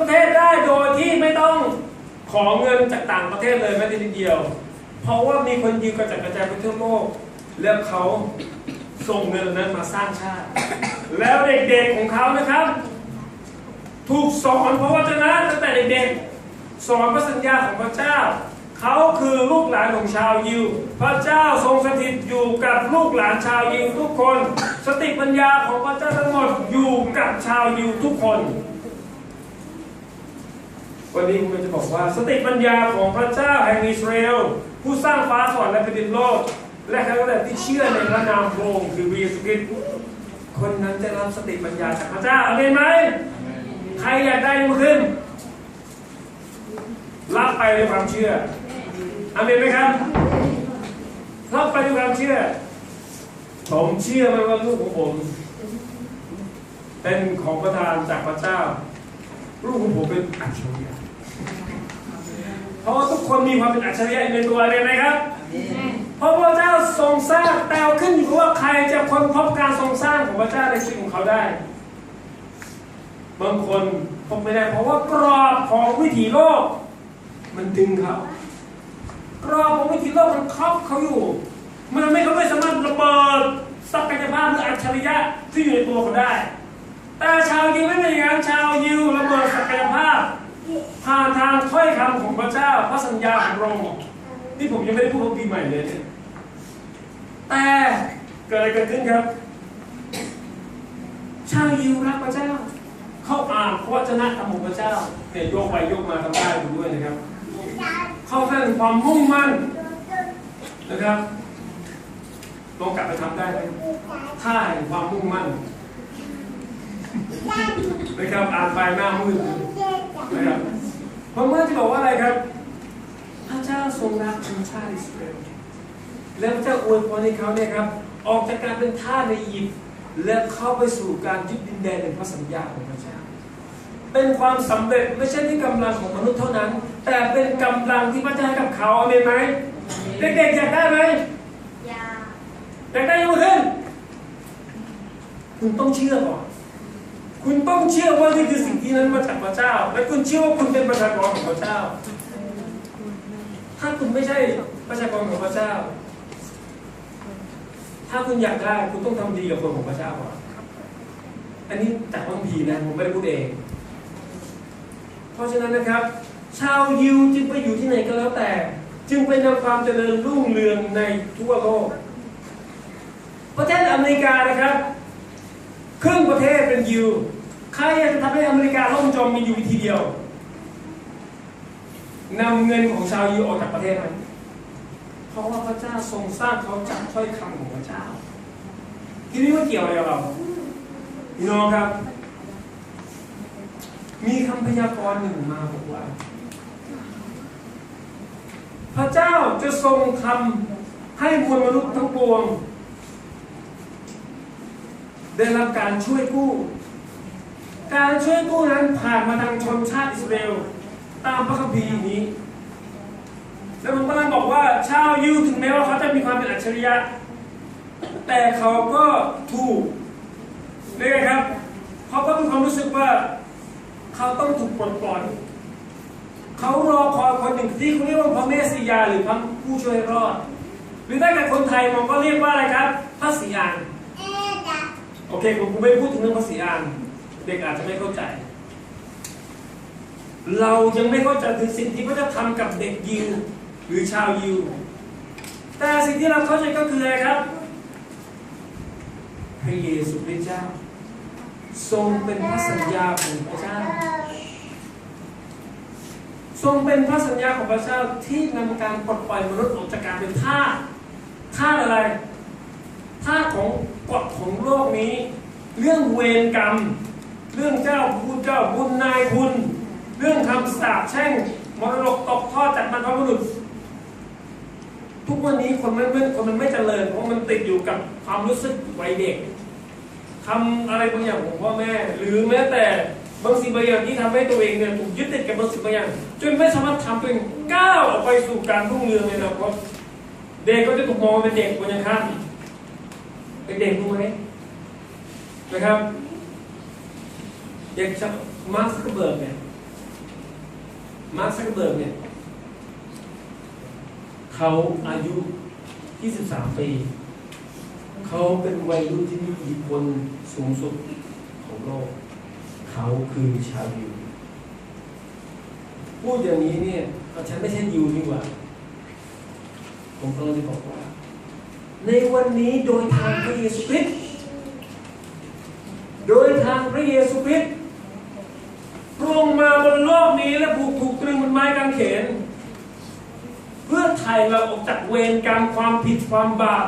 ประเทศได้โดยที่ไม่ต้องขอเงินจากต่างประเทศเลยแม้แต่นิดเดียว เพราะว่ามีคนยิวกระจัดกระจายไปทั่วโลก แล้วเขาส่งเงินนั้นมาสร้างชาติ แล้วเด็กๆของเขานะครับ ถูกสอนพระวจนะตั้งแต่เด็กๆสอนพระสัญญาของพระเจ้า เขาคือลูกหลานของชาวยิว พระเจ้าทรงสถิตอยู่กับลูกหลานชาวยิวทุกคน สติปัญญาของพระเจ้าทั้งหมดอยู่กับชาวยิวทุกคน วันนี้ผมจะบอกว่าสติปัญญาของพระเจ้าแห่งอิสราเอลผู้สร้างฟ้าสวรรค์และแผ่นดินโลก และใครก็แต่ที่เชื่อในพระนามพระองค์คือพระเยซูคริสต์คนนั้นจะรับสติปัญญาจากพระเจ้าอเมนไหมใครอยากได้ยกมือขึ้น รับไปด้วยความเชื่ออเมนไหมครับรับไปด้วยความเชื่อ ผมเชื่อไหมว่าลูกของผม เป็นของประทานจากพระเจ้าลูกของผมเป็นอัจฉริยะ เพราะว่าทุกคนมีความเป็นอัจฉริยะในตัวเลยไหมครับ เพราะพระเจ้าทรงสร้างแต่ขึ้นอยู่กับว่าใครจะค้นพบการทรงสร้างของพระเจ้าในชีวิตของเขาได้ บางคนพบไม่ได้เพราะว่ากรอบของวิถีโลก มันดึงเขากรอบของวิถีโลกมันครอบเขาอยู่ มันทำให้เขาไม่สามารถระเบิดศักยภาพหรืออัจฉริยะที่อยู่ในตัวเขาได้ แต่ชาวยิวไม่เป็นอย่างนั้นชาวยิวระเบิดศักยภาพ ผ่านทางถ้อยคำของพระเจ้าพระสัญญาของพระองค์นี่ผมยังไม่ได้พูดว่าปีใหม่เลยเนี่ยแต่เกิดอะไรเกิดขึ้นครับ ชาวยิวรักพระเจ้า เขาอ่านพระวจนะธรรมของพระเจ้าเนี่ยโยกไปโยกมาทำได้ดูด้วยนะครับ เขาแสดงความมุ่งมั่นนะครับลองกลับไปทำได้ไหมท่าแห่งความมุ่งมั่นนะครับอ่านไปหน้ามืดนะครับ มเมื่อจะบอกว่าอะไรครับ พระเจ้าทรงรักชนชาติอิสราเอลแล้วพระเจ้าอวยพรให้เขาเนี่ยครับ ออกจากการเป็นทาสในอียิปต์และเข้าไปสู่การยึดดินแดนในพระสัญญาของพระเจ้า เป็นความสำเร็จไม่ใช่ที่กำลังของมนุษย์เท่านั้น แต่เป็นกำลังที่พระเจ้าให้กับเขาเอาเลยไหมเด็กๆอยากได้ไหมยาอยากได้ยกมือขึ้นคุณต้องเชื่อก่อน คุณต้องเชื่อว่านี่คือสิ่งที่นั้นมาจากพระเจ้า และคุณเชื่อว่าคุณเป็นประชากรของพระเจ้า ถ้าคุณไม่ใช่ประชากรของพระเจ้า ถ้าคุณอยากได้คุณต้องทำดีกับคนของพระเจ้าก่อนอันนี้จากบางพีนะผมไม่ได้พูดเอง เพราะฉะนั้นนะครับ ชาวยิวจึงไปอยู่ที่ไหนก็แล้วแต่ จึงไปนำความเจริญรุ่งเรืองในทั่วโลกประเทศอเมริกานะครับ ครึ่งประเทศเป็นยิว ใครอยากจะทำให้อเมริกาล่มจมมีอยู่วิธีเดียวนำเงินของชาวยิวออกจากประเทศนั้น เพราะว่าพระเจ้าทรงสร้างเขาจากถ้อยคำของพระเจ้า ทีนี้มันเกี่ยวอะไรกับเราพี่น้องครับ มีคำพยากรณ์หนึ่งมาบอกว่า พระเจ้าจะทรงทำให้มวลมนุษย์ทั้งปวง ได้รับการช่วยกู้ การช่วยกู้นั้นผ่านมาทางชนชาติอิสราเอลตามพระคัมภีร์นี้แล้วผมกำลังบอกว่าชาวยิวถึงแม้ว่าเขาจะมีความเป็นอัจฉริยะ แต่เขาก็ถูกเรียกไงครับ เขาก็มีความรู้สึกว่า เขาต้องถูกปลดปล่อยเขารอคอยคนหนึ่งที่เขาเรียกว่าพระเมสสิยาหรือพระผู้ช่วยรอด หรือถ้าเกิดคนไทยมองก็เรียกว่าอะไรครับพระศรีอานเอ็ดะโอเคผมไม่พูดถึงเรื่องภาษีอาน เด็กอาจจะไม่เข้าใจ เรายังไม่เข้าใจถึงสิ่งที่พระเจ้าทำกับเด็กยิวหรือชาวยิว แต่สิ่งที่เราเข้าใจก็คืออะไรครับพระเยซูคริสต์เจ้า ทรงเป็นพระสัญญาของพระเจ้า ทรงเป็นพระสัญญาของพระเจ้าที่นำการปลดปล่อยมนุษย์ออกจากการเป็นทาสทาสอะไรท่าของกฎของโลกนี้ เรื่องเวรกรรม เรื่องเจ้าผู้เจ้าบุญนายคุณ เรื่องคำสาปแช่งมรดกตกทอดจากบรรพบุรุษ ทุกวันนี้คนมันไม่คนมันไม่เจริญเพราะมันติดอยู่กับความรู้สึกวัยเด็กทำอะไรบางอย่างของพ่อแม่ หรือแม้แต่บางสิ่งบางอย่างที่ทำให้ตัวเองเนี่ยถูกยึดติดกับบางสิ่งบางอย่าง จนไม่สามารถทำตัวเองก้าวออกไปสู่การรุ่งเรืองในอนาคตเด็กก็จะถูกมองเป็นเด็กคนยังข้ามเป็นเด็กรู้ไหมนะครับ เด็กมาร์คซักเบิร์กเนี่ยมาร์คซักเคอร์เบิร์กเนี่ยเขาอายุ 23 ปี เขาเป็นวัยรุ่นที่มีอิทธิพลสูงสุดของโลก เขาคือชาวยิวพูดอย่างนี้เนี่ยฉันไม่ใช่ยิวดีกว่า ผมกำลังจะบอกว่า ในวันนี้โดยทางพระเยซูคริสต์โดยทางพระเยซูคริสต์ พระองมาบนโลกนี้และผูกถูกตรึงบนไม้กางเขน เพื่อไถ่เราออกจากเวรกรรมความผิดความบาป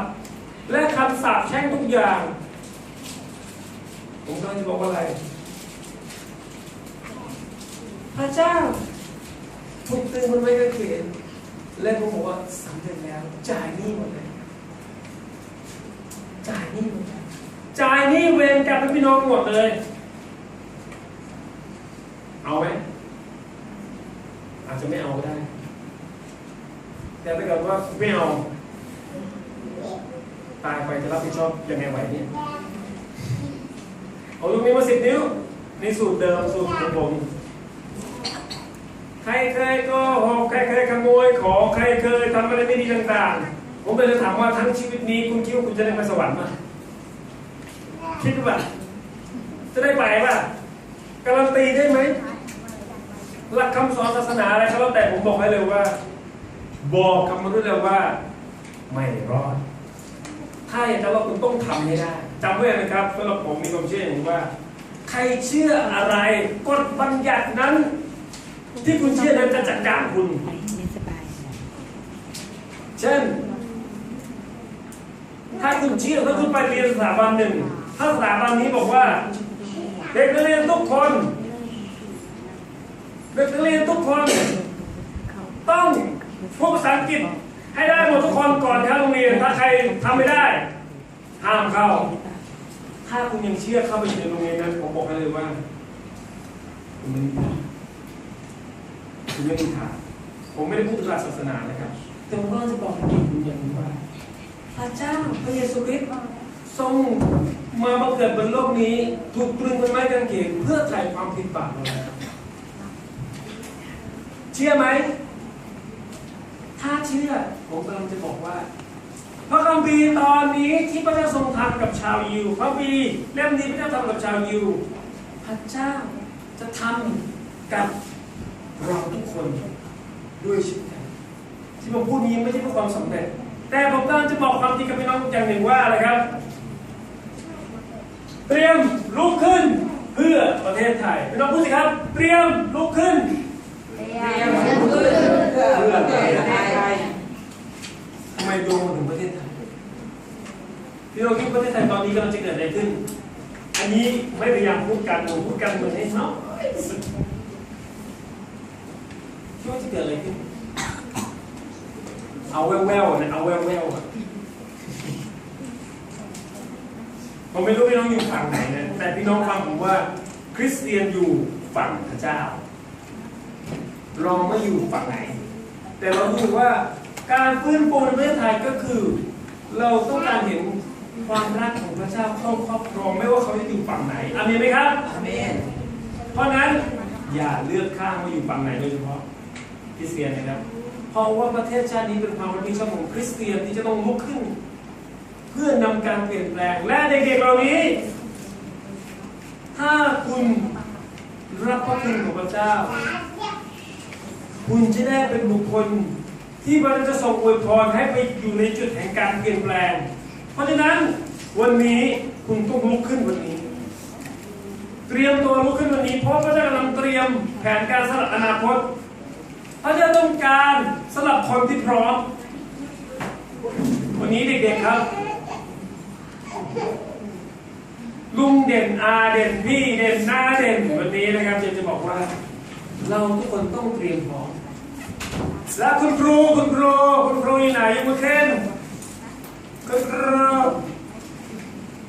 และคำสาปแช่งทุกอย่าง ผมกำลังจะบอกว่าอะไร พระเจ้าถูกตรึงบนไม้กางเขนและผมบอกว่าสำเร็จแล้ว จ่ายหนี้หมดเลยจ่ายหนี้หมดเลยจ่ายหนี้เวรกรรมพี่น้องหมดเลย เอาไหมอาจจะไม่เอาก็ได้ แต่ถ้าเกิด ว่าไม่เอา ตายไปจะรับผิดชอบยังไงไหวเนี่ยเอาลูกนี้มาสิบนิ้ว ในสูตรเดิมสูตรของผม ใครเคยก็หกใครเคยขโมยของใครเคยทำอะไรไม่ดีต่างๆ ผมเลยจะถามว่าทั้งชีวิตนี้คุณคิดว่าคุณจะได้ไปสวรรค์ไหมคิดว่า จะได้ไปป่ะการันตีได้ไหมหลักคำสอนศาสนาอะไรก็แล้วแต่ผมบอกให้เลยว่า บอกกับมนุษย์เลยว่า ไม่รอด ถ้าอยากจะรอดคุณต้องทำให้ได้จำไว้นะครับสำหรับผมมีความเชื่ออย่างว่า ใครเชื่ออะไรกฎบัญญัตินั้น ที่คุณเชื่อนั้นจะจัดการคุณเช่น ถ้าคุณเชื่อถ้าคุณไปเรียนสถาบันหนึ่งถ้าสถาบันนี้บอกว่า เด็กนักเรียนทุกคนเด็กนักเรียนทุกคนต้อง พูดภาษาอังกฤษให้ได้หมดทุกคนก่อนเข้าโรงเรียนถ้าใครทำไม่ได้ห้ามเข้า ถ้าคุณยังเชื่อเข้าไปอยู่ในโรงเรียนนั้นผมบอกให้เลยว่าคุณไม่มีทางคุณไม่มีทางผมไม่ได้พูดถึงหลักศาสนานะครับแต่ผมก็จะบอกให้คุณอย่างนี้ว่าพระเจ้าพระเยซูคริสต์ทรงมาบังเกิดบนโลกนี้ถูกตรึงบนไม้กางเขนเพื่อไถ่ความผิดบาปเราแล้วเชื่อไหม ถ้าเชื่อผมกำลังจะบอกว่า พระคัมภีร์ตอนนี้ที่พระเจ้าทรงทำกับชาวยิว พระคัมภีร์เล่มนี้พระเจ้าทำกับชาวยิว พระเจ้าจะทำกับเราทุกคนด้วยเช่นกันที่ผมพูดนี้ไม่ใช่เพื่อความสำเร็จ แต่ผมกำลังจะบอกความจริงกับพี่น้องอย่างหนึ่งว่าอะไรครับ เตรียมลุกขึ้นเพื่อประเทศไทยพี่น้องพูดสิครับ เตรียมลุกขึ้น ทศไทยทำไมโยงมาถึงประเทศไทยพี่น้องคิดประเทศไทยตอนนี้กำลังจะเกิดอะไรขึ้น อันนี้ไม่พยายามพูดการเมืองพูดการเมืองให้น้อยที่สุดคิดว่าจะเกิดอะไรขึ้น เอาแววๆนะเอาแววๆอะผมไม่รู้พี่น้องอยู่ฝั่งไหนนะแต่พี่น้องฟังผมว่า คริสเตียนอยู่ฝั่งพระเจ้า เราไม่อยู่ฝั่งไหน แต่เราดูว่าการฟื้นฟูในประเทศไทยก็คือ เราต้องการเห็นความรักของพระเจ้าเข้าครอบครองไม่ว่าเขาจะอยู่ฝั่งไหนอามีนไหมครับอาเมนเพราะฉะนั้นอย่าเลือกข้างว่าอยู่ฝั่งไหนโดยเฉพาะคริสเตียนนะครับ เพราะว่าประเทศชาตินี้เป็นความรับผิดชอบของคริสเตียนที่จะต้องลุกขึ้น เพื่อนำการเปลี่ยนแปลงและเด็กๆเหล่านี้ ถ้าคุณรับพระคุณของพระเจ้า คุณจะได้เป็นบุคคลที่มันจะส่งอวยพรให้ไปอยู่ในจุดแห่งการเปลี่ยนแปลง เพราะฉะนั้นวันนี้คุณต้องลุกขึ้นวันนี้ เตรียมตัวลุกขึ้นวันนี้ เพราะพระเจ้ากำลังเตรียมแผนการสลับอนาคตพระเจ้าต้องการสลับคนที่พร้อม วันนี้เด็กๆครับ ลุงเด่นอาเด่นพี่เด่นน้าเด่นวันนี้นะครับอยากจะบอกว่า เราทุกคนต้องเตรียมพร้อมและคุณครูคุณครูคุณครูอยู่ไหนยกมือขึ้นคุณครู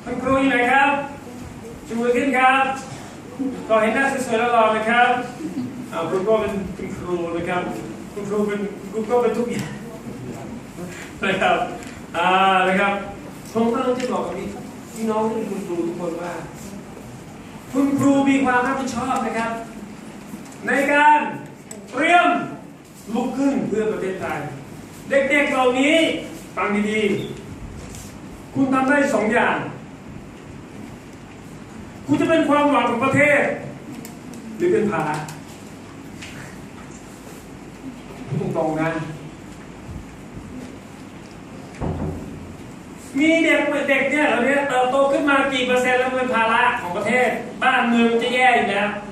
คุณครูอยู่ไหนครับชูมือขึ้นครับก็เห็นหน้าสวยๆแล้วรอนะครับอาคุณก็เป็นคุณครูนะครับ คุณครูเป็นคุณก็เป็นทุกอย่างนะครับอ่านะครับผมกำลังจะบอกกับพี่พี่น้องที่เป็นคุณครูทุกคนว่า คุณครูมีความรับผิดชอบนะครับ ในการเตรียมลุกขึ้นเพื่อประเทศไทย เด็กๆเหล่านี้ฟังดีๆ คุณทำได้สองอย่าง คุณจะเป็นความหวังของประเทศ หรือเป็นภาระพูดตรงๆนะมีเด็กเด็กเนี่ยเราเนี่ยเติบโตขึ้นมากี่เปอร์เซ็นต์แล้วเป็นภาระของประเทศ บ้านเมืองจะแย่อยู่แล้วเ